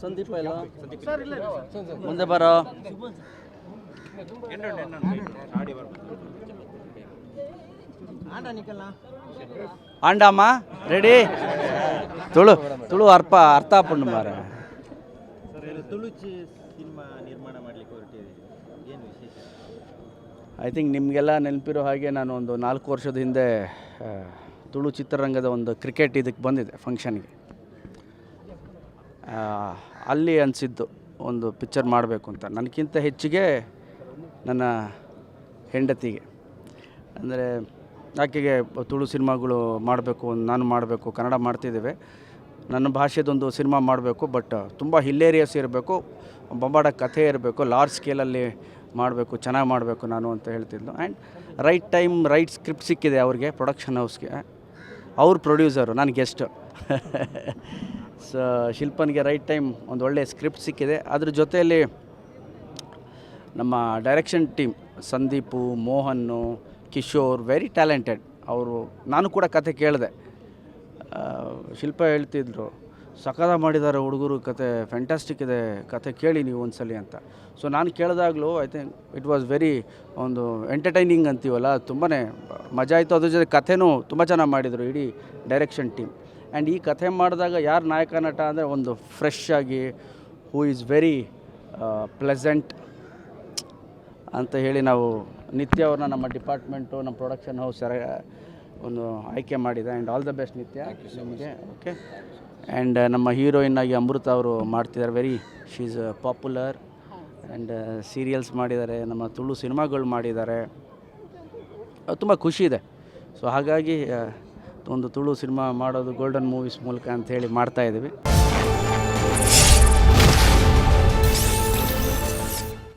ಸಂದೀಪ ಇಲ್ಲ ಮುಂದೆ ಬರೋ. ಆಂಡಮ್ಮ ರೆಡಿ ತುಳು ತುಳು ಅರ್ಪ ಅರ್ಥ ಪುಣ್ಣ ಮಾರ ತುಳು ಸಿನಿಮಾ ನಿರ್ಮಾಣ ಮಾಡ್ಲಿಕ್ಕೆ ಹೊರಟಿದೆ ಏನು ವಿಶೇಷ? ಐ ಥಿಂಕ್ ನಿಮಗೆಲ್ಲ ನೆನಪಿರೋ ಹಾಗೆ ನಾನು ಒಂದು ನಾಲ್ಕು ವರ್ಷದ ಹಿಂದೆ ತುಳು ಚಿತ್ರರಂಗದ ಒಂದು ಕ್ರಿಕೆಟ್ ಇದಕ್ಕೆ ಬಂದಿದೆ ಫಂಕ್ಷನ್ಗೆ ಅಲ್ಲಿ ಅನಿಸಿದ್ದು ಒಂದು ಪಿಕ್ಚರ್ ಮಾಡಬೇಕು ಅಂತ. ನನಗಿಂತ ಹೆಚ್ಚಿಗೆ ನನ್ನ ಹೆಂಡತಿಗೆ. ಅಂದರೆ ಆಕೆಗೆ ತುಳು ಸಿನಿಮಾಗಳು ಮಾಡಬೇಕು, ನಾನು ಮಾಡಬೇಕು, ಕನ್ನಡ ಮಾಡ್ತಿದ್ದೇವೆ. ನನ್ನ ಭಾಷೆದೊಂದು ಸಿನಿಮಾ ಮಾಡಬೇಕು, ಬಟ್ ತುಂಬ ಹಿಲ್ಲೇರಿಯಸ್ ಇರಬೇಕು, ಬೊಂಬಾಡ ಕಥೆ ಇರಬೇಕು, ಲಾರ್ಜ್ ಸ್ಕೇಲಲ್ಲಿ ಮಾಡಬೇಕು, ಚೆನ್ನಾಗಿ ಮಾಡಬೇಕು ನಾನು ಅಂತ ಹೇಳ್ತಿದ್ಲು. And right time right script ಸಿಕ್ಕಿದೆ ಅವ್ರಿಗೆ ಪ್ರೊಡಕ್ಷನ್ ಹೌಸ್ಗೆ ಅವ್ರ ಪ್ರೊಡ್ಯೂಸರು ನಾನು ಗೆಸ್ಟು ಸೊ, ಶಿಲ್ಪನ್ಗೆ ರೈಟ್ ಟೈಮ್ ಒಂದು ಒಳ್ಳೆಯ ಸ್ಕ್ರಿಪ್ಟ್ ಸಿಕ್ಕಿದೆ. ಅದ್ರ ಜೊತೆಯಲ್ಲಿ ನಮ್ಮ direction team Sandeep, Mohan, Kishore very talented ಅವರು, ನಾನು ಕೂಡ ಕತೆ ಕೇಳಿದೆ. ಶಿಲ್ಪ ಹೇಳ್ತಿದ್ರು, ಸಕದ ಮಾಡಿದ್ದಾರೆ ಹುಡುಗರು, ಕತೆ ಫ್ಯಾಂಟಾಸ್ಟಿಕ್ ಇದೆ, ಕತೆ ಕೇಳಿ ನೀವು ಒಂದ್ಸಲಿ ಅಂತ. ಸೊ ನಾನು ಕೇಳಿದಾಗಲೂ I think it was very ಒಂದು ಎಂಟರ್ಟೈನಿಂಗ್ ಅಂತೀವಲ್ಲ ತುಂಬಾ ಮಜಾ ಆಯಿತು. ಅದ್ರ ಜೊತೆ ಕಥೆನೂ ತುಂಬ ಚೆನ್ನಾಗಿ ಮಾಡಿದರು ಇಡೀ ಡೈರೆಕ್ಷನ್ ಟೀಮ್ ಆ್ಯಂಡ್ ಈ ಕಥೆ ಮಾಡಿದಾಗ ಯಾರು ನಾಯಕ ನಟ ಅಂದರೆ ಒಂದು ಫ್ರೆಶ್ ಆಗಿ ಹೂ ಈಸ್ ವೆರಿ ಪ್ಲೆಸೆಂಟ್ ಅಂತ ಹೇಳಿ ನಾವು ನಿತ್ಯ ಅವ್ರನ್ನ ನಮ್ಮ ಡಿಪಾರ್ಟ್ಮೆಂಟು ನಮ್ಮ ಪ್ರೊಡಕ್ಷನ್ ಹೌಸ್ ಒಂದು ಆಯ್ಕೆ ಮಾಡಿದೆ. ಆ್ಯಂಡ್ ಆಲ್ ದ ಬೆಸ್ಟ್ ನಿತ್ಯ. ನಿಮಗೆ. ಓಕೆ ಆ್ಯಂಡ್ ನಮ್ಮ ಹೀರೋಯಿನ್ ಆಗಿ ಅಮೃತ ಅವರು ಮಾಡ್ತಿದ್ದಾರೆ very she is popular and serials ಮಾಡಿದ್ದಾರೆ. ನಮ್ಮ ತುಳು ಸಿನಿಮಾಗಳು ಮಾಡಿದ್ದಾರೆ. ತುಂಬ ಖುಷಿ ಇದೆ. ಸೊ ಹಾಗಾಗಿ ಒಂದು ತುಳು ಸಿನಿಮಾ ಮಾಡೋದು ಗೋಲ್ಡನ್ ಮೂವೀಸ್ ಮೂಲಕ ಅಂತ ಹೇಳಿ ಮಾಡ್ತಾ ಇದ್ದೀವಿ.